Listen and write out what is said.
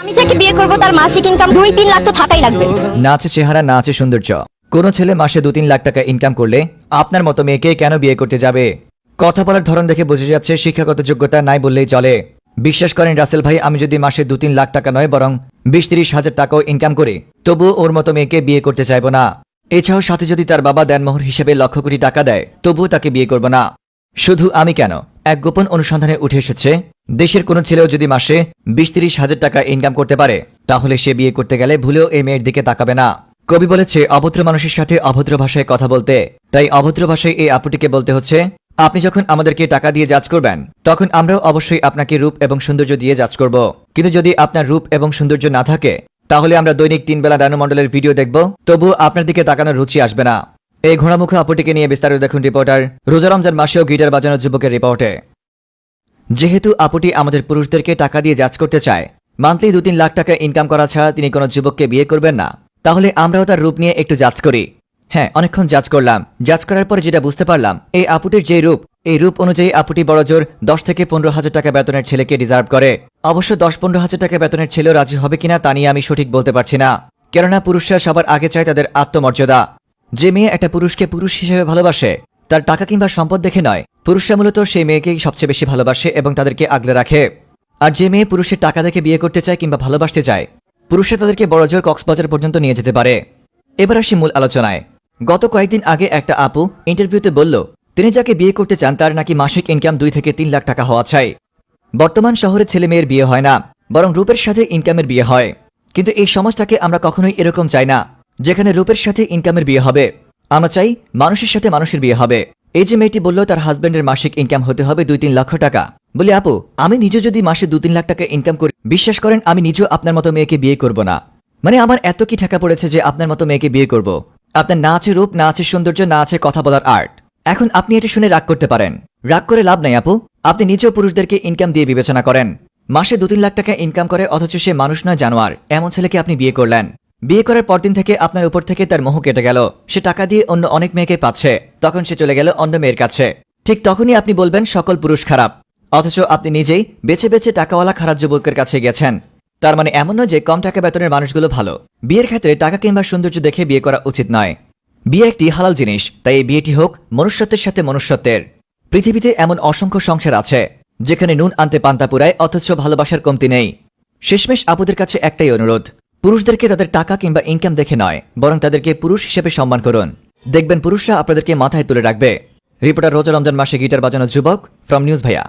আমি যাকে বিয়ে করব তার মাসিক ইনকাম দুই তিন লাখ তো থাকাই লাগবে। না আছে চেহারা না আছে সৌন্দর্য। কোনো ছেলে মাসে দু তিন লাখ টাকা ইনকাম করলে আপনার মতো মেয়েকে কেন বিয়ে করতে যাবে? কথা বলার ধরন দেখে বোঝা যাচ্ছে শিক্ষাগত যোগ্যতা নাই বললেই চলে। বিশ্বাস করেন রাসেল ভাই, আমি যদি মাসে দু তিন লাখ টাকা নয় বরং বিশ তিরিশ হাজার টাকাও ইনকাম করি তবুও ওর মতো মেয়েকে বিয়ে করতে চাইব না। এছাড়াও সাথে যদি তার বাবা দেনমোহর হিসেবে লক্ষ কোটি টাকা দেয়, তবুও তাকে বিয়ে করব না। শুধু আমি কেন? এক গোপন অনুসন্ধানে উঠে এসেছে দেশের কোনো ছেলেও যদি মাসে বিশ তিরিশ হাজার টাকা ইনকাম করতে পারে, তাহলে সে বিয়ে করতে গেলে ভুলেও এই মেয়ের দিকে তাকাবে না। কবি বলেছে, অভদ্র মানুষের সাথে অভদ্র ভাষায় কথা বলতে। তাই অভদ্র ভাষায় এই আপুটিকে বলতে হচ্ছে, আপনি যখন আমাদেরকে টাকা দিয়ে যাচ করবেন, তখন আমরাও অবশ্যই আপনাকে রূপ এবং সৌন্দর্য দিয়ে যাচ করব। কিন্তু যদি আপনার রূপ এবং সৌন্দর্য না থাকে, তাহলে আমরা দৈনিক তিন বেলা ডায়নোমন্ডলের ভিডিও দেখব, তবু আপনার দিকে তাকানোর রুচি আসবে না। এই ঘোড়ামুখ আপুটিকে নিয়ে বিস্তারিত দেখুন রিপোর্টার। রোজা রমজান মাসেও গিটার বাজানো যুবকের রিপোর্টে। যেহেতু আপুটি আমাদের পুরুষদেরকে টাকা দিয়ে যাচ করতে চায়, মান্থলি দু তিন লাখ টাকা ইনকাম করা ছাড়া তিনি কোনো যুবককে বিয়ে করবেন না। তাহলে আমরাও তার রূপ নিয়ে একটু যাচ করি। হ্যাঁ অনেকক্ষণ যাচ করলাম। যাচ করার পরে যেটা বুঝতে পারলাম, এই আপুটির যে রূপ, এই রূপ অনুযায়ী আপুটি বড়জোর দশ থেকে পনেরো হাজার টাকা বেতনের ছেলেকে ডিজার্ভ করে। অবশ্য দশ পনেরো হাজার টাকা বেতনের ছেলেও রাজি হবে কিনা তা নিয়ে আমি সঠিক বলতে পারছি না। কেননা পুরুষরা সবার আগে চায় তাদের আত্মমর্যাদা। যে মেয়ে একটা পুরুষকে পুরুষ হিসেবে ভালোবাসে, তার টাকা কিংবা সম্পদ দেখে নয় পুরুষরা মূলত সেই মেয়েকেই সবচেয়ে বেশি ভালোবাসে এবং তাদেরকে আগলে রাখে। আর যে মেয়ে পুরুষের টাকা দেখে বিয়ে করতে চায় কিংবা ভালোবাসতে চায়, পুরুষরা তাদেরকে বড়জোর কক্সবাজার পর্যন্ত নিয়ে যেতে পারে। এবার আসি মূল আলোচনায়। গত কয়েকদিন আগে একটা আপু ইন্টারভিউতে বলল, তিনি যাকে বিয়ে করতে চান তার নাকি মাসিক ইনকাম দুই থেকে তিন লাখ টাকা হওয়া চাই। বর্তমান শহরে ছেলে মেয়ের বিয়ে হয় না, বরং রূপের সাথে ইনকামের বিয়ে হয়। কিন্তু এই সমাজটাকে আমরা কখনোই এরকম চাই না, যেখানে রূপের সাথে ইনকামের বিয়ে হবে। আমরা চাই মানুষের সাথে মানুষের বিয়ে হবে। এই যে মেয়েটি বলল, তার হাজবেন্ডের মাসিক ইনকাম হতে হবে দুই তিন লক্ষ টাকা। বলি, আপু, আমি নিজে যদি মাসে দু তিন লাখ টাকা ইনকাম করি, বিশ্বাস করেন, আমি নিজেও আপনার মতো মেয়েকে বিয়ে করব না। মানে আমার এত কি ঠেকা পড়েছে যে আপনার মতো মেয়েকে বিয়ে করব। আপনার না আছে রূপ, না আছে সৌন্দর্য, না আছে কথা বলার আর্ট এখন আপনি এটা শুনে রাগ করতে পারেন। রাগ করে লাভ নাই, আপু। আপনি নিজেও পুরুষদেরকে ইনকাম দিয়ে বিবেচনা করেন। মাসে দু তিন লাখ টাকা ইনকাম করে, অথচ সে মানুষ নয়, জানোয়ার। এমন ছেলেকে আপনি বিয়ে করলেন। বিয়ে করার পরদিন থেকে আপনার উপর থেকে তার মোহ কেটে গেল। সে টাকা দিয়ে অন্য অনেক মেয়েকে পাচ্ছে। তখন সে চলে গেল অন্য মেয়ের কাছে। ঠিক তখনই আপনি বলবেন, সকল পুরুষ খারাপ। অথচ আপনি নিজেই বেছে বেছে টাকাওয়ালা খারাপ যুবকের কাছে গেছেন। তার মানে এমন নয় যে কম টাকা বেতনের মানুষগুলো ভালো। বিয়ের ক্ষেত্রে টাকা কিংবা সৌন্দর্য দেখে বিয়ে করা উচিত নয়। বিয়ে একটি হালাল জিনিস, তাই এই বিয়েটি হোক মনুষ্যত্বের সাথে মনুষ্যত্বের। পৃথিবীতে এমন অসংখ্য সংসার আছে, যেখানে নুন আনতে পান্তা পুরায় অথচ ভালোবাসার কমতি নেই। শেষমেশ আপুদের কাছে একটাই অনুরোধ পুরুষদেরকে তাদের টাকা কিংবা ইনকাম দেখে নয়, বরং তাদেরকে পুরুষ হিসেবে সম্মান করুন। দেখবেন পুরুষরা আপনাদেরকে মাথায় তুলে রাখবে। রিপোর্টার রোজা রমজান মাসে গিটার বাজানো যুবক ফ্রম নিউজ ভাইয়া।